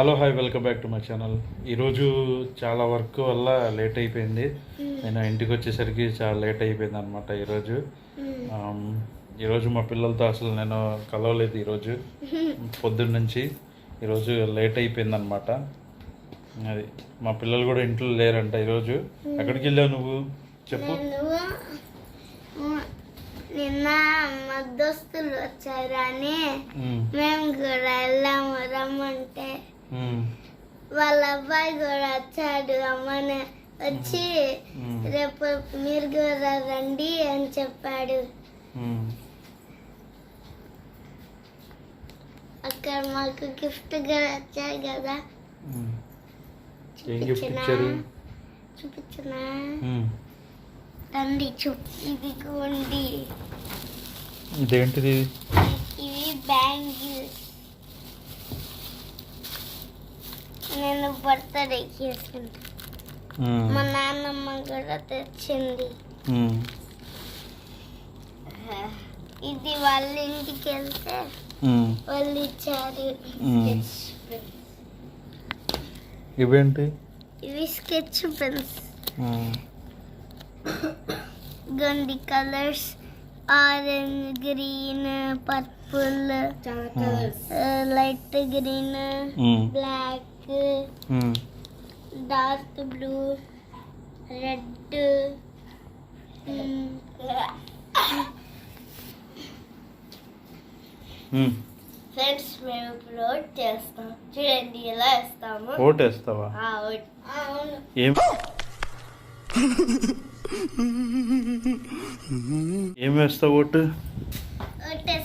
Hello hi welcome back to my channel. ఈరోజు చాలా work వల్ల లేట్ అయిపోయింది. నేను ఇంటికి వచ్చేసరికి చాలా లేట్ అయిపోయింది అనమాట ఈరోజు ఆమ్, ఈరోజు మా పిల్లలతో అసలు నేను కలవలేదు ఈరోజు పొద్దున్న నుంచి ఈరోజు లేట్ అయిపోయింది అనమాట అది మా పిల్లలు కూడా ఇంట్లో లేరంట ఈరోజు ఎక్కడికి వెళ్ళావు నువ్వు? చెప్పు. నిన్న మా దోస్తులు వచ్చారు అని ఉమ్, మేము కూడా వెళ్ళాము రమ్మంటే. వాళ్ళ అబ్బాయి కూడా వచ్చాడు అమ్మని వచ్చి ఉమ్, రేపు మీరు కూడా రండి అని చెప్పాడు. అక్కడ మాకు గిఫ్ట్ కూడా వచ్చాయి కదా. చూపించనా? చూపించిన. రండి చూ ఇది కొండి ఇదేంటిది? ఇవి బ్యాంగిల్స్. నేను బర్త్డే చేసుకుంటా మా నాన్నమ్మ కూడా తెచ్చింది. ఇది వాళ్ళ ఇంటికి వెళ్తే. వాళ్ళు ఇచ్చారు. ఇవేంటి? ఇవి స్కెచ్ పెన్స్. గండి colours orange green purple light green black dark blue red um. Friends మేము ఇప్పుడు ఓట్ చేస్తాం. చూడండి ఎలా వేస్తాము. ఓట్. అవును. ఏం? ఏం వేస్తావు ఓటు?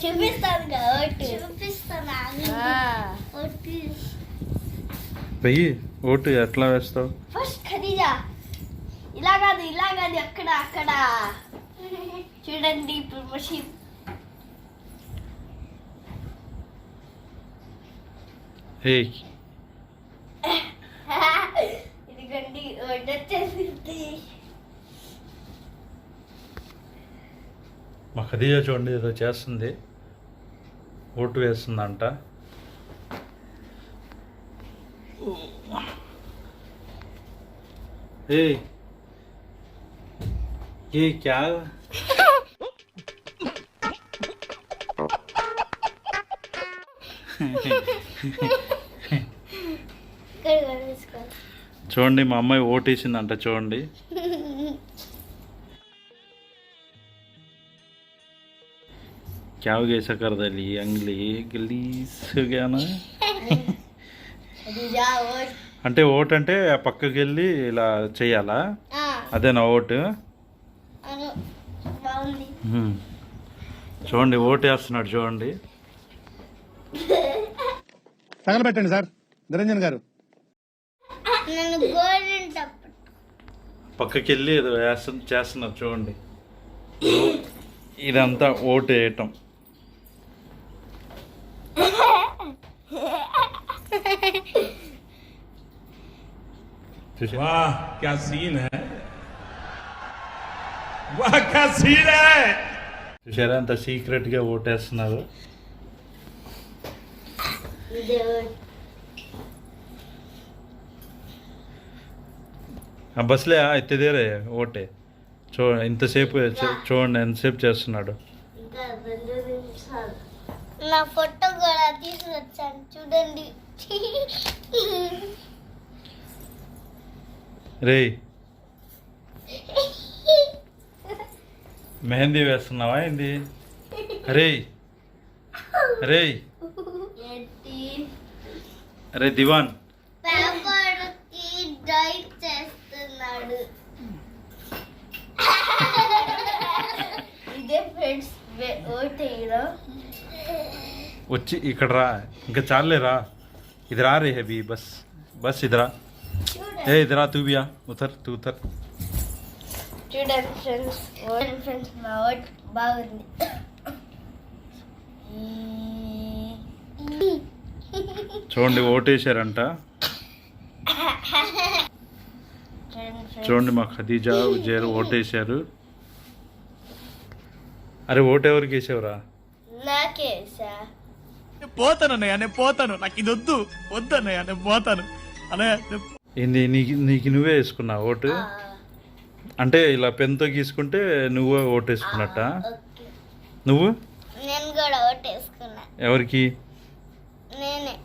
చూపిస్తాను. చూపిస్తాను ఓట్ వెయ్యి. ఓటు ఎట్లా వేస్తావు? ఫస్ట్ ఖరీదా ఇలా కాదు ఇలా కాదు అక్కడ. అక్కడ చూడండి ఇప్పుడు మషీన్ హే ఇదిగోండి వచ్చేసింది. మా ఖదీజా చూడండి ఏదో చేస్తుంది. ఓటు వేస్తుందంట. ఏ ये क्या ఇక్కడ కూడా తీసుకోవాలి చూడండి మా అమ్మాయి ఓటేసిందంట చూడండి क्या हो गया ऐसा कर दली अंगली गलीस हो गया ना ఖరీదా ఓట్ అంటే ఓట్ అంటే ఆ పక్కకి వెళ్ళి ఇలా చేయాలా? అదేనా ఓటు? అను బాగుంది. హ్మ్. చూడండి ఓటు వేస్తున్నాడు చూడండి. తగలబెట్టండి సార్ నిరంజన్ గారు. పక్కకి వెళ్ళి ఏదో వేస్తు చేస్తున్నారు చూడండి. ఇదంతా ఓటు వేయటం. वाह क्या सीन है वाह क्या सीन है చూసారా అంత సీక్రెట్గా ఓటేస్తున్నారు ఇది ఓట్ ఆ బస్లే ఎత్తదేరే ఓటే చూ ఇంతసేపు చూ- చూడండి ఎంతసేపు చేస్తున్నాడు ఇంకా రెండు నిమిషాలు నా ఫోటో కూడా తీసుకొచ్చాను చూడండి రేయ్. మెహందీ వేస్తున్నావా ఏంది? రేయ్. ఏంటి అరే దివాన్. వచ్చి ఇక్కడ రా. ఇంకా చాలే రా. ఇది రా రే హెబీ బస్. బస్ ఇదిరా ఏ ఇదిరా తూ బియా ఉతర్ తూ ఉతర్ చూడండి ఫ్రెండ్స్ ఓట్ ఫ్రెండ్స్ మా ఓట్ బాగుంది చూడండి ఓటేశారంట. చూడండి. చూడండి మా ఖదీజా ఉజేర్ ఓటేశారు. అరే ఓటు ఎవరికి వేసావురా? నాకే సార్ పోతాను అన్నయ్య నేను పోతాను. నాకు ఇది వద్దు. వద్దు అన్నయ్య నేను పోతాను. అన్నయ్య నేను ఏంది నీకు నీకు నువ్వే వేసుకున్నావు ఓటు? అంటే ఇలా పెన్తో గీసుకుంటే నువ్వే ఓటు వేసుకున్నట్ట నువ్వు? నేను కూడా ఓటేసుకున్నా. ఎవరికి? నేనే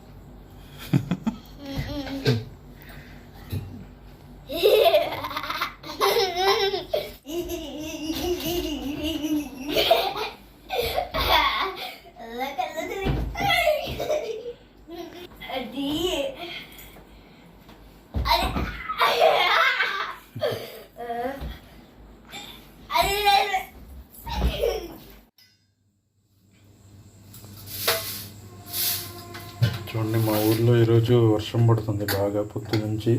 అది అది అది ఊర్లో ఈరోజు వర్షం పడుతుంది. బాగా పొత్తు నుంచి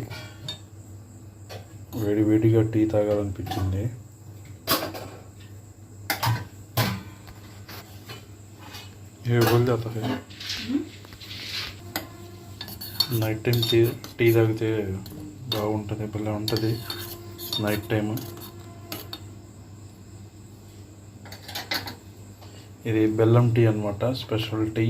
వేడి వేడిగా టీ తాగాలనిపించింది. ఏ బోల్ నైట్ టైం టీ టీ తాగితే బాగుంటుంది భలే ఉంటుంది. Night time. ఇది బెల్లం టీ అన్నమాట స్పెషల్ టీ.